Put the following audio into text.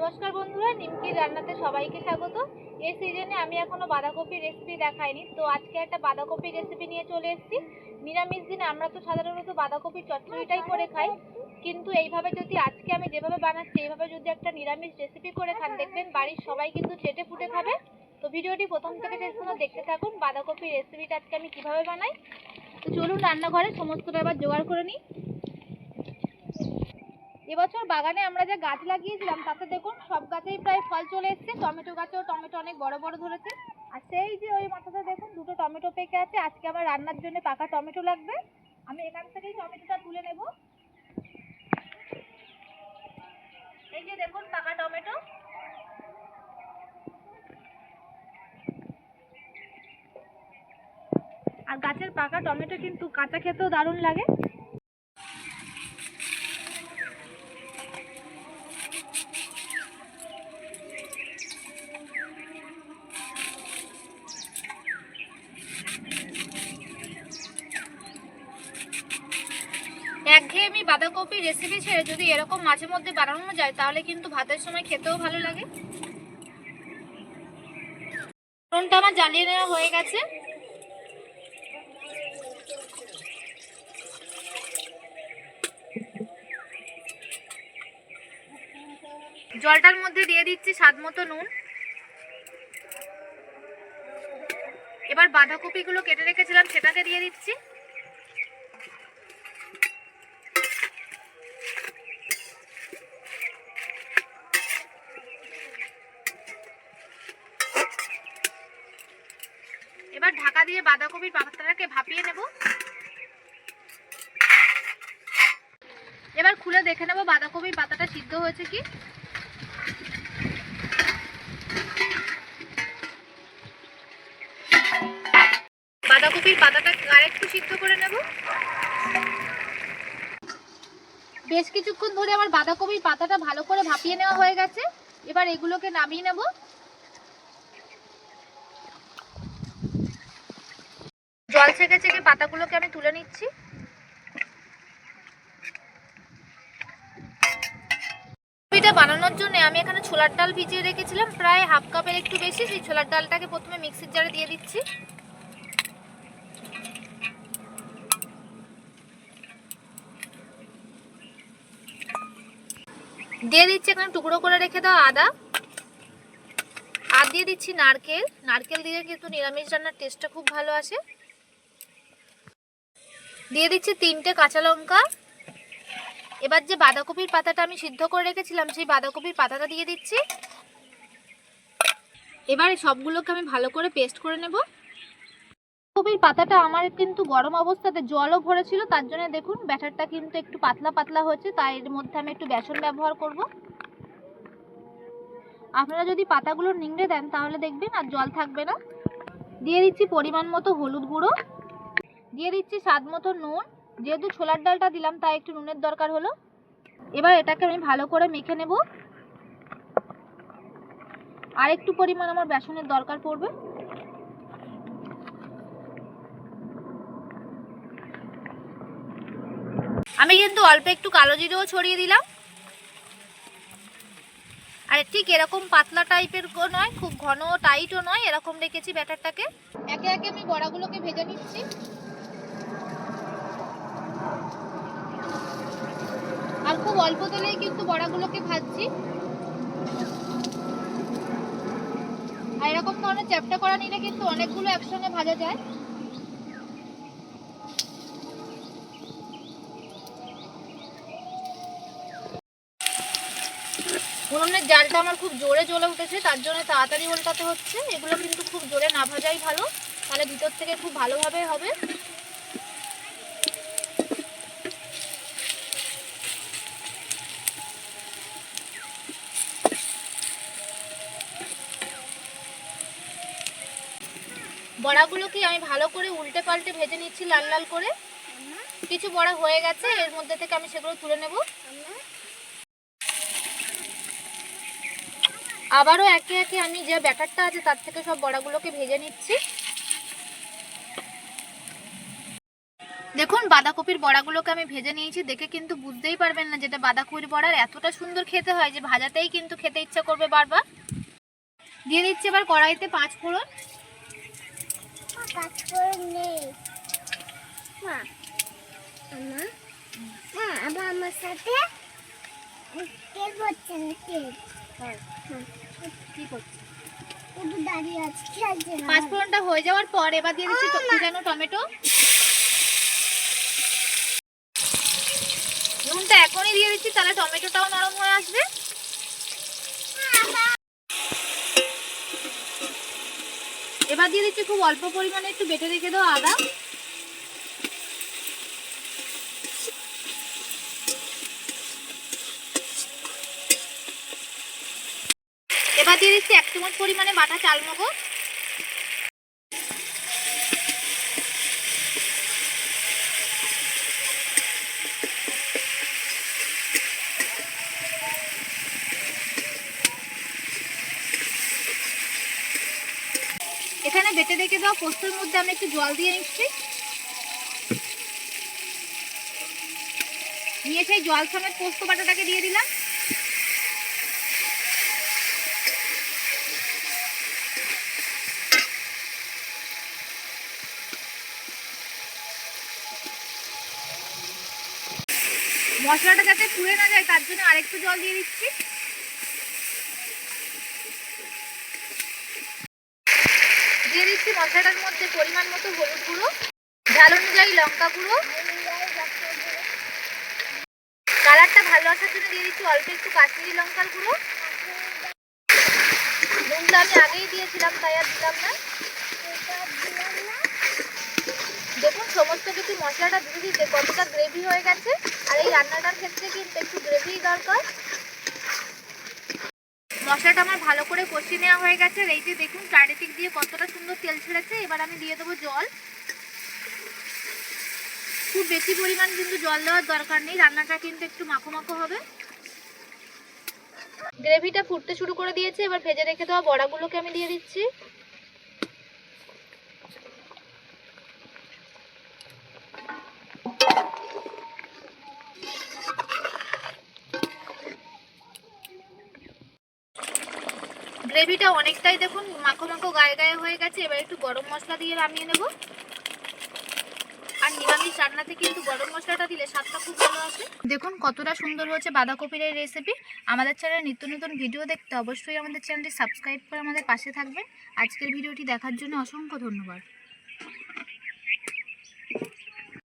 নমস্কার বন্ধুরা, নিমকির রান্নাতে সবাইকে স্বাগত। এই সিজনে আমি এখনও বাঁধাকপির রেসিপি দেখাইনি, তো আজকে একটা বাঁধাকপির রেসিপি নিয়ে চলে এসেছি। নিরামিষ দিনে আমরা তো সাধারণত বাঁধাকপির চচ্চড়িটাই করে খাই, কিন্তু এইভাবে যদি আজকে আমি যেভাবে বানাচ্ছি, এইভাবে যদি একটা নিরামিষ রেসিপি করে খান, দেখবেন বাড়ির সবাই কিন্তু চেটে ফুটে খাবে। তো ভিডিওটি প্রথম থেকে শেষ পর্যন্ত দেখতে থাকুন বাঁধাকপির রেসিপিটা আজকে আমি কীভাবে বানাই। তো চলুন রান্নাঘরে সমস্তটা এবার জোগাড় করে নিই। এবছর বাগানে আমরা যে গাছ লাগিয়েছিলাম, তাতে দেখুন সব গাছেই প্রায় ফল চলে এসছে। টমেটো গাছেও টমেটো অনেক বড় বড় ধরেছে। আর সেই যে ওই মাথাতে দেখুন দুটো টমেটো পেকে আছে। আজকে আবার রান্নার জন্য পাকা টমেটো লাগবে। আমি এখান থেকেই টমেটোটা তুলে নেব। এই যে দেখুন পাকা টমেটো। আর গাছের পাকা টমেটো কিন্তু কাঁচা খেতেও দারুণ লাগে। বাঁধাকপির রেসিপি ছেড়ে যদি এরকম মাঝে মধ্যে বানানো যায়, তাহলে কিন্তু ভাতের সময় খেতেও ভালো লাগে। ফোড়নটা আমার জ্বালিয়ে নেওয়া হয়ে গেছে। জলটার মধ্যে দিয়ে দিচ্ছি স্বাদ মতো নুন। এবার বাঁধাকপিগুলো কেটে রেখেছিলাম, সেটাকে দিয়ে দিচ্ছি এবার ঢাকা দিয়ে বাঁধাকপির পাতাটাকে ভাপিয়ে নেব। এবার খুলে দেখে নেব বাঁধাকপির পাতাটা সিদ্ধ হয়েছে কি। বাঁধাকপির পাতাটা আরেকটু সিদ্ধ করে নেব। বেশ কিছুক্ষণ ধরে আমার বাঁধাকপির পাতাটা ভালো করে ভাপিয়ে নেওয়া হয়ে গেছে। এবার এগুলোকে নামিয়ে নেব। জল ছেঁকে ছেঁকে পাতাগুলোকে আমি তুলে নিচ্ছি। এটা বানানোর জন্য আমি এখানে ছোলার ডাল ভিজিয়ে রেখেছিলাম, প্রায় হাফ কাপের একটু বেশি, সেই ছোলার ডালটাকে প্রথমে মিক্সির জারে দিয়ে দিচ্ছি। দিয়ে দিচ্ছি এখানে টুকরো করে রেখে দাও আদা। আর দিয়ে দিচ্ছি নারকেল। নারকেল দিয়ে কিন্তু নিরামিষ রান্নার টেস্টটা খুব ভালো আসে। দিয়ে দিচ্ছি তিনটে কাঁচা লঙ্কা। এবার যে বাঁধাকপির পাতাটা আমি সিদ্ধ করে রেখেছিলাম, সেই বাঁধাকপির পাতাটা দিয়ে দিচ্ছি। এবার সবগুলোকে আমি ভালো করে পেস্ট করে নেব। বাঁধাকপির পাতাটা আমার কিন্তু গরম অবস্থাতে জলও ভরেছিল, তার জন্য দেখুন ব্যাটারটা কিন্তু একটু পাতলা পাতলা হয়েছে, তাই এর মধ্যে আমি একটু বেসন ব্যবহার করব। আপনারা যদি পাতাগুলো নিংড়ে দেন তাহলে দেখবেন আর জল থাকবে না। দিয়ে দিচ্ছি পরিমাণ মতো হলুদ গুঁড়ো। দিয়ে দিচ্ছি স্বাদ মতো নুন। যেহেতু ছোলার ডালটা দিলাম, তাই একটু নুনের দরকার হলো। এবার এটাকে আমি ভালো করে মেখে নেব। আর একটু পরিমাণ আমার বেসনের দরকার পড়বে। আমি কিন্তু অল্প একটু কালো জিরেও ছড়িয়ে দিলাম। আর ঠিক এরকম পাতলা টাইপের নয়, খুব ঘন টাইটও নয়, এরকম রেখেছি ব্যাটারটাকে। একে একে আমি বড়াগুলোকে ভেজে নিচ্ছি। আর খুব অল্প তেলেই কিন্তু বড়াগুলোকে ভাজছি। আর এরকম ধরনের চ্যাপটা করা নিলে কিন্তু অনেকগুলো একসঙ্গে ভাজা যায়। উনুনের জালটা আমার খুব জোরে জ্বলে উঠেছে, তার জন্য তাড়াতাড়ি উল্টাতে হচ্ছে। এগুলো কিন্তু খুব জোরে না ভাজাই ভালো, তাহলে ভিতর থেকে খুব ভালোভাবে হবে। বড়াগুলোকে আমি ভালো করে উল্টে পাল্টে ভেজে নিচ্ছি লাল লাল করে। কিছু বড়া হয়ে গেছে, এর মধ্যে থেকে আমি সেগুলো তুলে নেব। আবারও একে একে আমি যে ব্যাটারটা আছে, তার থেকে সব বড়াগুলোকে ভেজে নিচ্ছি। দেখুন, বাঁধাকপির বড়াগুলোকে আমি ভেজে নিয়েছি। দেখে কিন্তু বুঝতেই পারবেন না যেটা বাঁধাকপির বড়ার এতটা সুন্দর খেতে হয় যে ভাজাতেই কিন্তু খেতে ইচ্ছা করবে বারবার। দিয়ে দিচ্ছি এবার কড়াইতে পাঁচ ফোড়ন। করে নেই মা আমা মা আবার আমার সাথে তেল হচ্ছে না তেল হ্যাঁ কি করছি শুধু দাঁড়িয়ে আছে খেলছে না পাঁচ ফোড়নটা হয়ে যাওয়ার পর এবার দিয়ে দিচ্ছি মা। টমেটো নুনটা এখনই দিয়ে দিচ্ছি তাহলে টমেটোটাও নরম হয়ে আসবে এবার দিয়ে দিচ্ছি খুব অল্প পরিমাণে একটু বেটে রেখে দাও আদা। এবার দিয়ে দিচ্ছি এক চামচ পরিমাণে বাটা চালমগজ বেটে রেখে দেওয়া পোস্তর মধ্যে আমি একটু জল দিয়ে নিচ্ছি। নিয়ে সেই জল সমেত পোস্ত বাটাটাকে দিয়ে দিলাম। মশলাটা যাতে পুড়ে না যায়, তার জন্য আরেকটু জল দিয়ে দিচ্ছি। দিয়ে দিচ্ছি মশলাটার মধ্যে পরিমাণ মতো হলুদ গুঁড়ো, ঝাল অনুযায়ী লঙ্কা গুঁড়ো। কালারটা ভালো আসার জন্য দিয়ে দিচ্ছি অল্প একটু কাশ্মীরি লঙ্কার গুঁড়ো। নুনটা আমি আগেই দিয়েছিলাম, তাই আর দিলাম না। দেখুন, সমস্ত কিছু মশলাটা দিতে দিতে কতটা গ্রেভি হয়ে গেছে, আর এই রান্নাটার ক্ষেত্রে কিন্তু একটু গ্রেভি দরকার মশলাটা আমার ভালো করে কষিয়ে নেওয়া হয়ে গেছে। এই যে দেখুন, চারিদিক দিয়ে কতটা সুন্দর তেল ছেড়েছে। এবার আমি দিয়ে দেবো জল। খুব বেশি পরিমাণ কিন্তু জল দেওয়ার দরকার নেই। রান্নাটা কিন্তু একটু মাখো মাখো হবে। গ্রেভিটা ফুটতে শুরু করে দিয়েছে। এবার ভেজে রেখে দেওয়া বড়াগুলোকে আমি দিয়ে দিচ্ছি। গ্রেভিটা অনেকটাই দেখুন মাখো মাখো গায়ে গায়ে হয়ে গেছে, এবার একটু গরম মশলা দিয়ে নামিয়ে নেব। আর নিরামিষ রান্নাতে কিন্তু গরম মশলাটা দিলে স্বাদটা খুব ভালো আসে। দেখুন কতটা সুন্দর হয়েছে বাঁধাকপির এই রেসিপি আমাদের চ্যানেলে নিত্য নতুন ভিডিও দেখতে অবশ্যই আমাদের চ্যানেলটি সাবস্ক্রাইব করে আমাদের পাশে থাকবেন। আজকের ভিডিওটি দেখার জন্য অসংখ্য ধন্যবাদ।